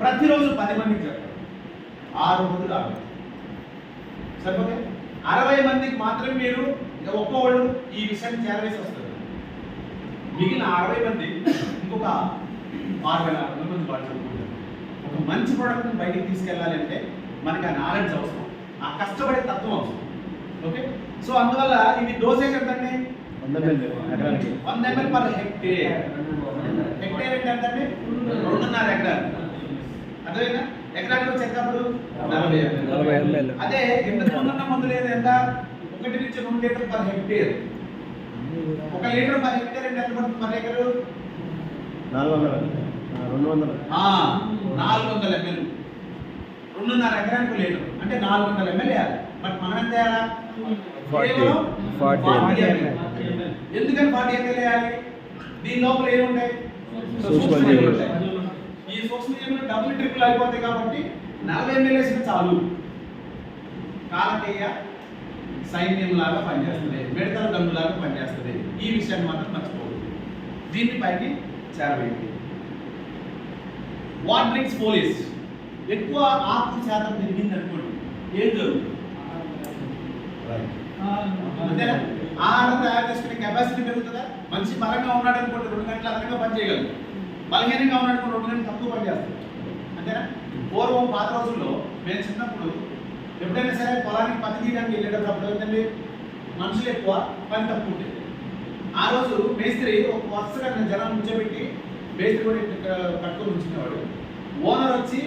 ప్రతిరోజు పది మందికి చెప్పండి. ఆరు రోజులు అరవై సరిపోతే? అరవై మందికి మాత్రమే మీరు ఒక్కోళ్ళు ఈ విషయాన్ని చేరవేసి వస్తారు. మిగిలిన అరవై మంది ఇంకొక ఆరు వేల ఆరు వందల మంది వాళ్ళు చదువుకుంటారు. ఒక మంచి ప్రోడక్ట్ని బయటికి తీసుకెళ్ళాలి అంటే మనకి ఆ నాలెడ్జ్ అవసరం. ఆ కష్టపడే తత్వం అవసరం. ఓకే? సో అందువల్ల ఇది డోసేజ్ ఎంతండి వంద ఎంఎల్ పర్ హెక్టేర్. హెక్టేర్ అంటే ఎంతండి రెండున్నర ఎకరాలు. అదేనా ఎకరానికి వచ్చేటప్పుడు? నలభై ఎంఎల్ అదే ఇంతకు ముందున్న మందులు ఏది ఎంత? ఒకటి నుంచి రెండు లీటర్ పర్ హెక్టేర్. ఒక లీటర్ పర్ హెక్టేర్ అంటే ఎంత పడుతుంది పర్ ఎకరు? నాలుగు వందలు రెండు వందలు నాలుగు వందల ఎంఎల్ రెండున్నర ఎకరానికి లీటర్. అంటే నాలుగు వందల ఎంఎల్ వేయాలి బట్ మనం ఎంత వేయాలా Forty. కేవలం Forty. 40 ml. ఎందుకని ఫార్టీ ఎంఎల్ వేయాలి? దీని లోపల ఏముంటాయి? సూక్ష్మజీవులు. ఉంటాయి. సీట్లు డబుల్ ట్రిపుల్ అయిపోతాయి కాబట్టి నలభై ఎమ్మెల్యే సీట్లు చాలు. కాకతీయ సైన్యం లాగా పనిచేస్తుంది. మిడతల గన్నులాగా పనిచేస్తుంది. ఈ విషయాన్ని మాత్రం మర్చిపోదు దీన్ని పైకి చేరవేయండి. What drinks police. ఎక్కువ ఆకు శాతం పెరిగింది అనుకోండి ఏం జరుగుతుంది? అంతేనా? ఆహారం తయారు చేసుకునే కెపాసిటీ పెరుగుతుందా? మనిషి బలంగా ఉన్నాడు అనుకోండి రెండు గంటల అదనంగా పని చేయగలరు బలహీనంగా ఉన్నాడు అనుకోండి రెండు గంటలు తక్కువ పని చేస్తారు అంతేనా? పూర్వం పాత రోజుల్లో మేము చిన్నప్పుడు ఎప్పుడైనా సరే పొలానికి పని తీయడానికి వెళ్ళేటప్పుడు అప్పుడు ఏంటండి? మనుషులు ఎక్కువ పని తక్కువ ఉండేది. ఆ రోజు మేస్త్రి ఒక వరుసగా నేను జనం ఉంచోబెట్టి మేస్త్రి కూడా పట్టుకొని కట్టుకొని ఉంచుకునేవాడు ఓనర్ వచ్చి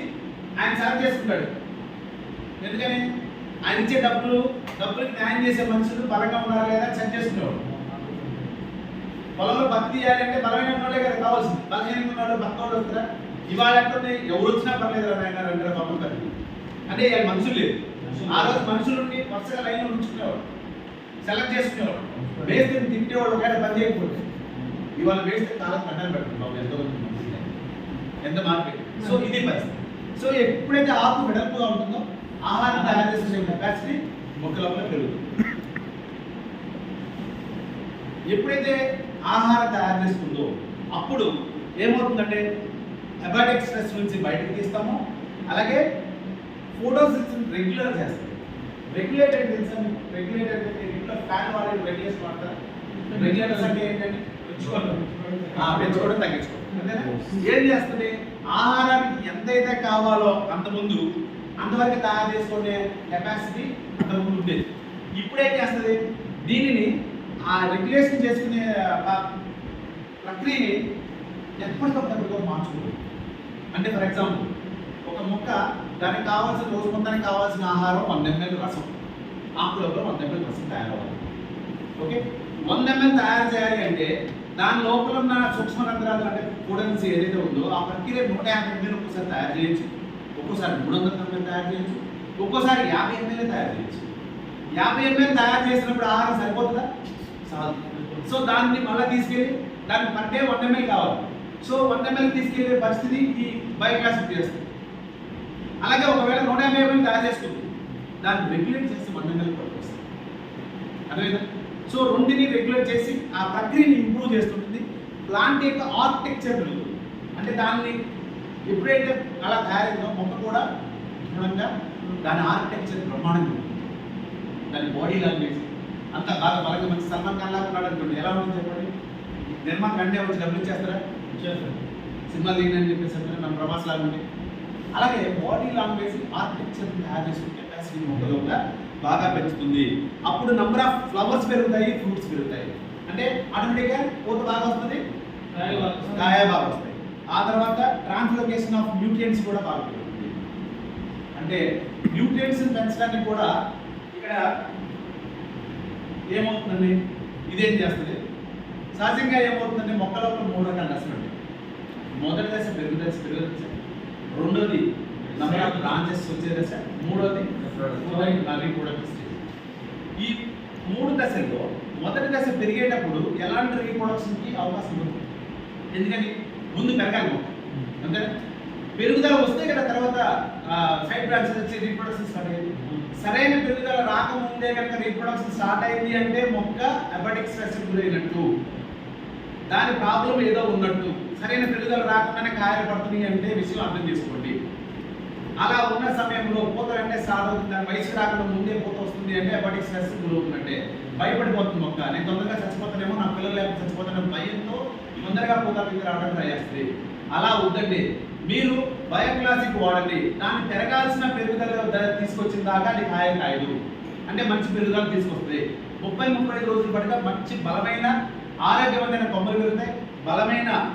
ఆయన సర్వ్ చేసుకుంటాడు. ఎందుకని? ఆయన ఇచ్చే డబ్బులు డబ్బులకి న్యాయం చేసే మనుషులు బలంగా ఉన్నారా పొలంలో భక్తి చేయాలంటే అంటే బలమైన వాళ్ళే కదా కావాల్సింది. బలహీనంగా ఉన్నాడు భక్త వాళ్ళు వస్తారా? ఇవాళ అంటే ఎవరు వచ్చినా పర్లేదు నాయన రెండు పాపం తల్లి అంటే ఇవాళ మనుషులు లేదు ఆ రోజు మనుషులు ఉండి వరుసగా లైన్లో ఉంచుకునేవాడు సెలెక్ట్ చేసుకునేవాడు వేస్తే తిట్టేవాడు ఒకవేళ పని చేయకపోతే. ఇవాళ వేస్తే కాలం కట్టాలి పెట్టండి బాబు ఎంతో ఎంత మార్కెట్ సో ఇది పరిస్థితి. సో ఎప్పుడైతే ఆకు వెడల్పుగా ఉంటుందో ఆహారం తయారు చేసే కెపాసిటీ మొక్క లోపల పెరుగుతుంది. ఎప్పుడైతే ఆహారం తయారు చేస్తుందో అప్పుడు ఏమవుతుందంటే అబాటిక్ స్ట్రెస్ నుంచి బయటకు తీస్తాము. అలాగే ఫోటోసిన్సిస్ రెగ్యులర్ చేస్తాం రెగ్యులేటెడ్ తెలుసా రెగ్యులేటెడ్ అంటే ఇంట్లో ఫ్యాన్ వాడే రెగ్యులేషన్ వాడతారు? రెగ్యులేటర్స్ అంటే ఏంటంటే పెంచుకోవడం. ఆ, పెంచుకోవడం తగ్గించుకోవడం. ఏం చేస్తుంది? ఆహారానికి ఎంతైతే కావాలో అంత ముందు అంతవరకు తయారు చేసుకునే కెపాసిటీ అంతకుముందు ఉండేది. ఇప్పుడు ఏం చేస్తుంది? దీనిని ఆ రెగ్యులేషన్ చేసుకునే ప్రక్రియని ఎప్పటికప్పుడు మార్చుకుంటుంది అంటే ఫర్ ఎగ్జాంపుల్ ఒక మొక్క దానికి కావాల్సిన రోజు మొత్తానికి కావాల్సిన ఆహారం వంద ఎంఎల్ రసం. ఆకులలో వంద ఎంఎల్ రసం తయారవ్వాలి. ఓకే? వంద ఎంఎల్ తయారు చేయాలి అంటే దాని లోపల ఉన్న సూక్ష్మ రంధ్రాలు అంటే కూడన్స్ ఏదైతే ఉందో ఆ ప్రక్రియ నూట యాభై ఎంఎల్ ఒక్కోసారి తయారు చేయొచ్చు. ఒక్కోసారి మూడు వందల ఎంఎల్ తయారు చేయొచ్చు. ఒక్కోసారి యాభై ఎంఎల్ తయారు చేయొచ్చు. యాభై ఎంఎల్ తయారు చేసినప్పుడు ఆహారం సరిపోతుందా? చాలు. సో దాన్ని మళ్ళీ తీసుకెళ్ళి దానికి పర్ డే వన్ ఎంఎల్ కావాలి. సో వన్ ఎంఎల్ తీసుకెళ్ళే పరిస్థితి ఈ బయోగ్యాస్ చేస్తుంది అలాగే ఒకవేళ నూట యాభై ఎంఎల్ తయారు చేసుకుంది దాన్ని రెగ్యులేట్ చేసి వన్ ఎంఎల్ పట్టుకొస్తుంది అదేవిధంగా సో రెండుని రెగ్యులేట్ చేసి ఆ ప్రక్రియని ఇంప్రూవ్ చేస్తుంటుంది. ప్లాంట్ యొక్క ఆర్కిటెక్చర్ అంటే దాన్ని ఎప్పుడైతే అలా తయారైందో మొక్క కూడా దృఢంగా దాని ఆర్కిటెక్చర్ బ్రహ్మాండంగా ఉంటుంది దాని బాడీ లాంగ్వేజ్ అంత బాగా బలంగా మంచి సల్మాన్ ఖాన్ లాగా ఉన్నాడు అనుకోండి. ఎలా ఉంటుంది చెప్పండి? నిర్మాణ అంటే వచ్చి డబ్బులు ఇచ్చేస్తారా? సినిమా దిగినని చెప్పేసి అంటారా? మన ప్రభాస్ లాగా ఉంది అలాగే బాడీ లాంగ్వేజ్ ఆర్కిటెక్చర్ తయారు చేసుకునే కెపాసిటీ కూడా బాగా పెంచుతుంది. అప్పుడు నంబర్ ఆఫ్ ఫ్లవర్స్ పెరుగుతాయి ఫ్రూట్స్ పెరుగుతాయి. అంటే ఆటోమేటిక్గా పూత బాగా వస్తుంది? కాయ బాగా వస్తాయి. ఆ తర్వాత ట్రాన్స్లోకేషన్ ఆఫ్ న్యూట్రియంట్స్ కూడా బాగా పెరుగుతుంది. అంటే న్యూట్రియంట్స్ పెంచడానికి కూడా ఇక్కడ ఏమవుతుందండి? ఇదేం చేస్తుంది? సహజంగా ఏమవుతుందంటే మొక్కలో మూడు రకాల దశలు ఉంటాయి మొదటి దశ పెరుగు దశ పెరుగు దశ. రెండోది నెంబర్ బ్రాంచెస్ వచ్చే దశ. మూడోది రీప్రొడక్టివ్ స్టేజ్ ఈ మూడు దశల్లో మొదటి దశ పెరిగేటప్పుడు ఎలాంటి రీప్రొడక్షన్కి అవకాశం ఉంది ఎందుకని? ముందు పెరగాలి అంతే పెరుగుదల వస్తే కదా తర్వాత సైడ్ బ్రాంచెస్ వచ్చి రీప్రొడక్షన్ స్టార్ట్ అయ్యింది సరైన పెరుగుదల రాకముందే కనుక రీప్రొడక్షన్ స్టార్ట్ అయింది అంటే మొక్క అబటిక్ స్ట్రెస్ గురైనట్టు. దాని ప్రాబ్లం ఏదో ఉన్నట్టు. సరైన పెరుగుదల రాకుండానే కాయలు పడుతున్నాయి అంటే విషయం అర్థం చేసుకోండి. అలా ఉన్న సమయంలో పూత వెంటనే స్టార్ట్ అవుతుంది. దాని వయసు రాకుండా ముందే పూత వస్తుంది అంటే వాటికి స్ట్రెస్ గురవుతుందంటే భయపడిపోతుంది మొక్క. నేను తొందరగా చచ్చిపోతానేమో నా పిల్లలు లేకపోతే చచ్చిపోతానేమో భయంతో తొందరగా పూత పిండి రావడం ట్రై చేస్తుంది. అలా వద్దండి. మీరు బయోక్లాసిక్ వాడండి. దాన్ని పెరగాల్సిన పెరుగుదల తీసుకొచ్చిన దాకా అది కాయ కాయదు. అంటే మంచి పెరుగుదల తీసుకొస్తుంది. ముప్పై ముప్పై ఐదు రోజులు పడితే మంచి బలమైన ఆరోగ్యవంతమైన కొమ్మలు పెరుగుతాయి. బలమైన